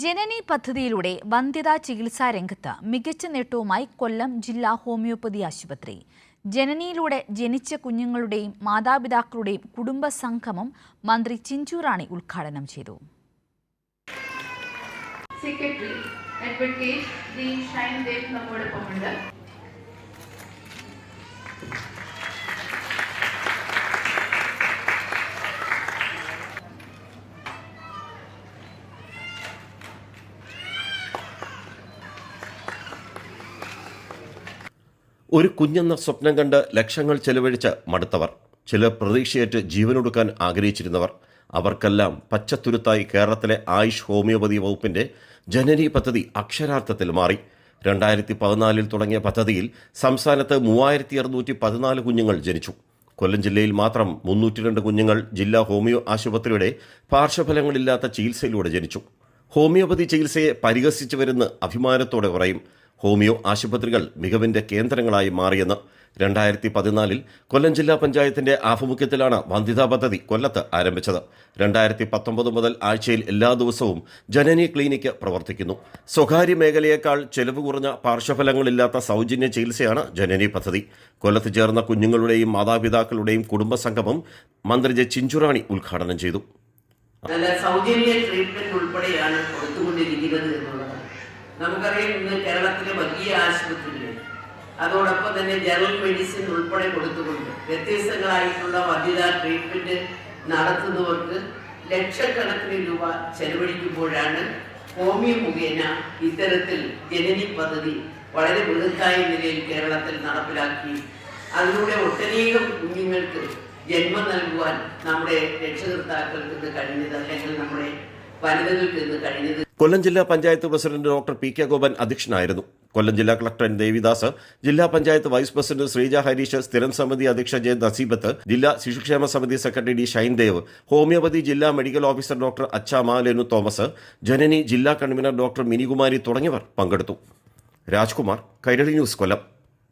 ജനനി പദ്ധതിയിലൂടെ വന്ധ്യതാ ചികിത്സാ രംഗത്ത് മികച്ച നേട്ടവുമായി കൊല്ലം ജില്ലാ ഹോമിയോപ്പതി ആശുപത്രി. ജനനിയിലൂടെ ജനിച്ച കുഞ്ഞുങ്ങളുടെയും മാതാപിതാക്കളുടെയും കുടുംബ സംഗമം മന്ത്രി ചിഞ്ചു റാണി ഉദ്ഘാടനം ചെയ്തു. സെക്രട്ടറി അഡ്വക്കേറ്റ് ഒരു കുഞ്ഞെന്ന സ്വപ്നം കണ്ട് ലക്ഷങ്ങൾ ചെലവഴിച്ച് മടുത്തവർ ചില പ്രതീക്ഷയേറ്റ് ജീവനൊടുക്കാൻ ആഗ്രഹിച്ചിരുന്നവർ അവർക്കെല്ലാം പച്ചത്തുരുത്തായി കേരളത്തിലെ ആയുഷ് ഹോമിയോപതി വകുപ്പിന്റെ ജനനി പദ്ധതി അക്ഷരാർത്ഥത്തിൽ മാറി. രണ്ടായിരത്തി പതിനാലിൽ തുടങ്ങിയ പദ്ധതിയിൽ സംസ്ഥാനത്ത് മൂവായിരത്തി അറുന്നൂറ്റി പതിനാല് കുഞ്ഞുങ്ങൾ ജനിച്ചു. കൊല്ലം ജില്ലയിൽ മാത്രം മുന്നൂറ്റി രണ്ട് കുഞ്ഞുങ്ങൾ ജില്ലാ ഹോമിയോ ആശുപത്രിയുടെ പാർശ്വഫലങ്ങളില്ലാത്ത ചികിത്സയിലൂടെ ജനിച്ചു. ഹോമിയോപതി ചികിത്സയെ പരിഹസിച്ചു വരുന്ന അഭിമാനത്തോടെ പറയും ഹോമിയോ ആശുപത്രികൾ മികവിന്റെ കേന്ദ്രങ്ങളായി മാറിയെന്ന് രണ്ടായിരത്തി പതിനാലിൽ കൊല്ലം ജില്ലാ പഞ്ചായത്തിന്റെ ആഭിമുഖ്യത്തിലാണ് വന്ധ്യതാ പദ്ധതി കൊല്ലത്ത് ആരംഭിച്ചത്. രണ്ടായിരത്തി പത്തൊമ്പത് മുതൽ ആഴ്ചയിൽ എല്ലാ ദിവസവും ജനനി ക്ലിനിക്ക് പ്രവർത്തിക്കുന്നു. സ്വകാര്യ മേഖലയേക്കാൾ ചെലവ് കുറഞ്ഞ പാർശ്വഫലങ്ങളില്ലാത്ത സൗജന്യ ചികിത്സയാണ് ജനനി പദ്ധതി. കൊല്ലത്ത് ചേർന്ന കുഞ്ഞുങ്ങളുടെയും മാതാപിതാക്കളുടെയും കുടുംബ സംഗമം മന്ത്രി ജെ ചിഞ്ചുറാണി ഉദ്ഘാടനം ചെയ്തു. സൗജന്യ ട്രീറ്റ്മെന്റ് ഉൾപ്പെടെയാണ് കൊടുത്തുകൊണ്ടിരിക്കുന്നത് എന്നുള്ളതാണ്. നമുക്കറിയാം ഇന്ന് കേരളത്തിലെ വലിയ ആശുപത്രികളിൽ അതോടൊപ്പം തന്നെ ജനറൽ മെഡിസിൻ ഉൾപ്പെടെ കൊടുത്തുകൊണ്ട് വ്യത്യസ്തങ്ങളായിട്ടുള്ള വധ്യത ട്രീറ്റ്മെന്റ് നടത്തുന്നവർക്ക് ലക്ഷക്കണക്കിന് രൂപ ചെലവഴിക്കുമ്പോഴാണ് ഹോമിയോ മുഖേന ഇത്തരത്തിൽ ജനനി പദ്ധതി വളരെ ബൃഹത്തായ നിലയിൽ കേരളത്തിൽ നടപ്പിലാക്കി. അതിലൂടെ ഒട്ടനേകം കുഞ്ഞുങ്ങൾക്ക് ജന്മം നൽകുവാൻ നമ്മുടെ രക്ഷകർത്താക്കൾക്ക് ഇന്ന് കഴിഞ്ഞത് അല്ലെങ്കിൽ നമ്മുടെ വനിതകൾക്ക് ഇന്ന് കഴിഞ്ഞത് കൊല്ലം ജില്ലാ panchayat president doctor P K Gopan അധ്യക്ഷനായിരുന്നു. കൊല്ലം ജില്ലാ കളക്ടർ എൻ ദേവിദാസ് ജില്ലാ പഞ്ചായത്ത് വൈസ് പ്രസിഡന്റ് ശ്രീജ ഹരീഷ് സ്ഥിരം സമിതി അധ്യക്ഷ ജെ നസീബത്ത് ജില്ലാ ശിശുക്ഷേമ സമിതി സെക്രട്ടറി ഡി ഷൈൻദേവ് ഹോമിയോപതി ജില്ലാ medical officer doctor Achamma Malenu Thomas Janani ജില്ലാ കൺവീനർ ഡോക്ടർ മിനികുമാരി തുടങ്ങിയവർ പങ്കെടുത്തു. രാജ്കുമാർ കൈരളി ന്യൂസ് കൊല്ലം.